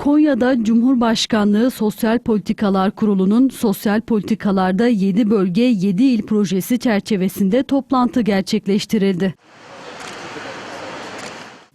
Konya'da Cumhurbaşkanlığı Sosyal Politikalar Kurulu'nun sosyal politikalarda 7 bölge 7 il projesi çerçevesinde toplantı gerçekleştirildi.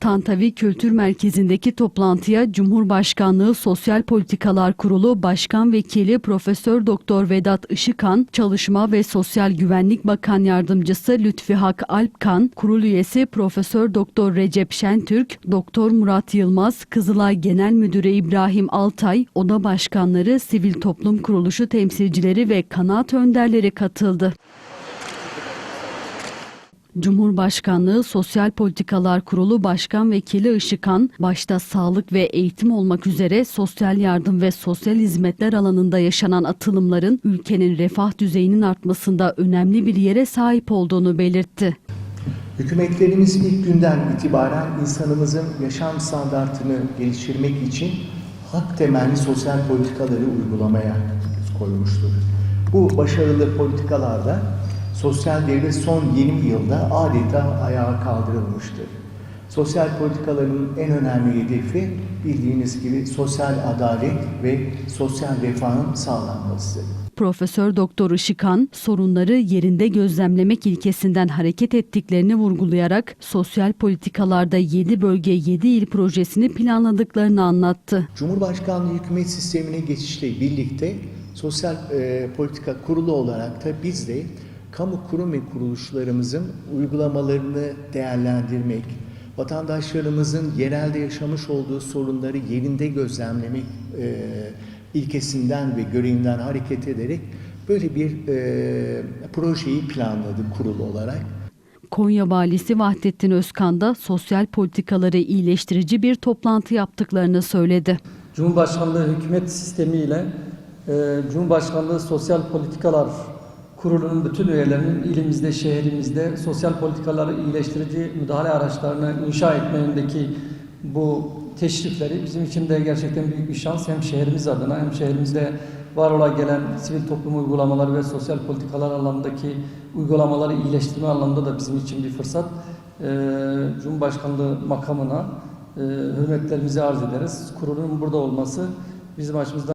Tantavi Kültür Merkezi'ndeki toplantıya Cumhurbaşkanlığı Sosyal Politikalar Kurulu Başkan Vekili Profesör Doktor Vedat Işıkan, Çalışma ve Sosyal Güvenlik Bakan Yardımcısı Lütfi Hak Alpkan, kurul üyesi Profesör Doktor Recep Şentürk, Doktor Murat Yılmaz, Kızılay Genel Müdürü İbrahim Altay, oda başkanları, sivil toplum kuruluşu temsilcileri ve kanaat önderleri katıldı. Cumhurbaşkanlığı Sosyal Politikalar Kurulu Başkan Vekili Işıkan, başta sağlık ve eğitim olmak üzere sosyal yardım ve sosyal hizmetler alanında yaşanan atılımların ülkenin refah düzeyinin artmasında önemli bir yere sahip olduğunu belirtti. Hükümetlerimiz ilk günden itibaren insanımızın yaşam standartını geliştirmek için hak temelli sosyal politikaları uygulamaya koymuştur. Bu başarılı politikalarda sosyal devlet son 20 yılda adeta ayağa kaldırılmıştır. Sosyal politikaların en önemli hedefi bildiğiniz gibi sosyal adalet ve sosyal refahın sağlanmasıdır. Profesör Doktor Işıkan sorunları yerinde gözlemlemek ilkesinden hareket ettiklerini vurgulayarak sosyal politikalarda 7 bölge 7 il projesini planladıklarını anlattı. Cumhurbaşkanlığı hükümet sistemine geçişle birlikte sosyal e, politika kurulu olarak da biz de kamu kurum ve kuruluşlarımızın uygulamalarını değerlendirmek, vatandaşlarımızın yerelde yaşamış olduğu sorunları yerinde gözlemlemek e, ilkesinden ve görevinden hareket ederek böyle bir e, projeyi planladık kurul olarak. Konya Valisi Vahdettin Özkan da sosyal politikaları iyileştirici bir toplantı yaptıklarını söyledi. Cumhurbaşkanlığı hükümet sistemiyle e, Cumhurbaşkanlığı Sosyal Politikalar Kurulu'nun bütün üyelerinin ilimizde, şehrimizde sosyal politikaları iyileştirici müdahale araçlarını inşa etme yönündeki bu teşrifleri bizim için de gerçekten büyük bir şans. Hem şehrimiz adına hem şehrimizde var ola gelen sivil toplum uygulamaları ve sosyal politikalar alanındaki uygulamaları iyileştirme anlamında da bizim için bir fırsat. E, Cumhurbaşkanlığı makamına e, hürmetlerimizi arz ederiz. Kurulun burada olması bizim açımızdan